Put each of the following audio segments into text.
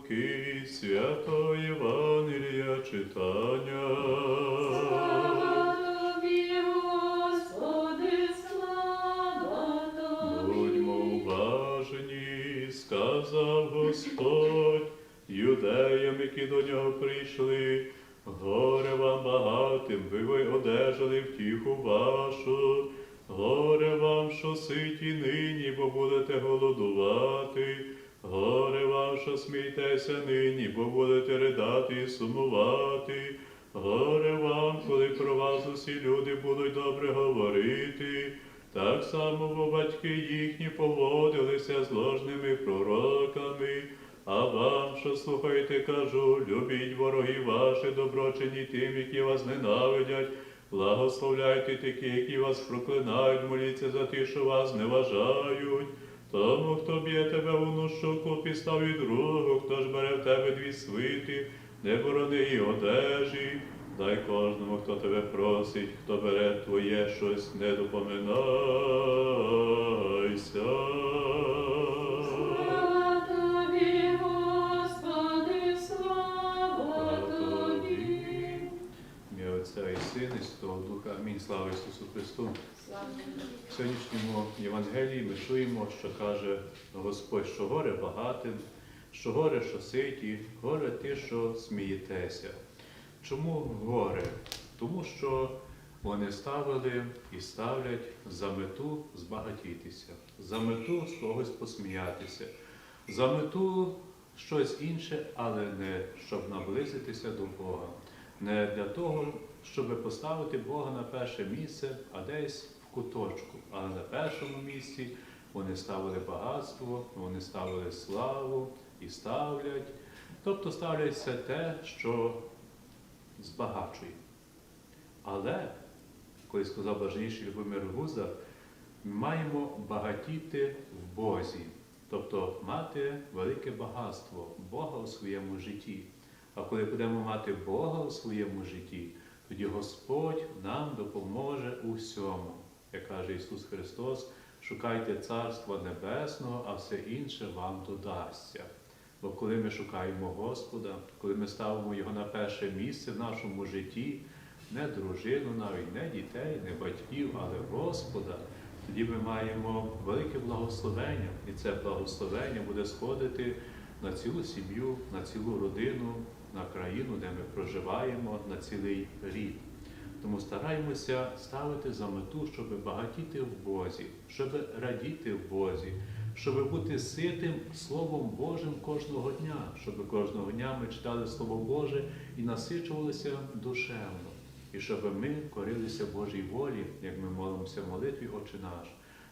Луки, свято Євангелія читання. Слава тобі, Господи, слава тобі. Будьмо уважні, сказав Господь, юдеям, які до нього прийшли, горе вам багатим, ви ви одержали втіху вашу, горе вам, що ситі нині, бо будете голодувати, горе що смійтеся нині, бо будете ридати і сумувати. Горе вам, коли про вас усі люди будуть добре говорити. Так само бо батьки їхні поводилися з ложними пророками. А вам, що слухайте, кажу, любіть ворогів ваші, доброчині тим, які вас ненавидять, благословляйте такі, які вас проклинають, моліться за ті, що вас не вважають. Тому, хто б'є тебе в ношу, купі став і другу, хто ж бере в тебе дві свити, не борони і одежі. Дай кожному, хто тебе просить, хто бере твоє щось, не допоминайся. І Сина, і Святого Духа. Амінь. Слава Ісусу Христу. Слава. В сьогоднішньому Євангелії ми чуємо, що каже Господь, що горе багатим, що горе, що ситі, горе ті, що смієтеся. Чому горе? Тому що вони ставили і ставлять за мету збагатітися, за мету з когось посміятися, за мету щось інше, але не щоб наблизитися до Бога, не для того, щоб поставити Бога на перше місце, а десь в куточку. Але на першому місці вони ставили багатство, вони ставили славу і ставлять. Тобто ставлять все те, що збагачує. Але, коли сказав блаженніший Любомир Гузар, ми маємо багатіти в Бозі, тобто мати велике багатство Бога у своєму житті. А коли будемо мати Бога у своєму житті, тоді Господь нам допоможе у всьому. Як каже Ісус Христос, шукайте Царства Небесного, а все інше вам додасться. Бо коли ми шукаємо Господа, коли ми ставимо Його на перше місце в нашому житті, не дружину, навіть не дітей, не батьків, але Господа, тоді ми маємо велике благословення, і це благословення буде сходити на цілу сім'ю, на цілу родину, на країну, де ми проживаємо, на цілий рід. Тому стараємося ставити за мету, щоб багатіти в Бозі, щоб радіти в Бозі, щоб бути ситим Словом Божим кожного дня, щоб кожного дня ми читали Слово Боже і насичувалися душевно, і щоб ми корилися Божій волі, як ми молимося в молитві Отче наш.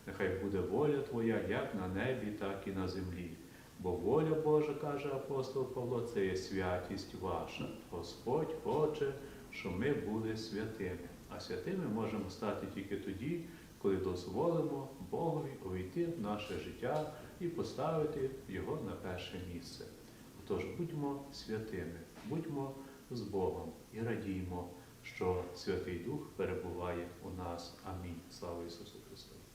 Нехай буде воля Твоя як на небі, так і на землі. Бо воля Божа, каже апостол Павло, це є святість ваша. Господь хоче, щоб ми були святими. А святими можемо стати тільки тоді, коли дозволимо Богові увійти в наше життя і поставити його на перше місце. Отож, будьмо святими, будьмо з Богом і радіймо, що Святий Дух перебуває у нас. Амінь. Слава Ісусу! Христу!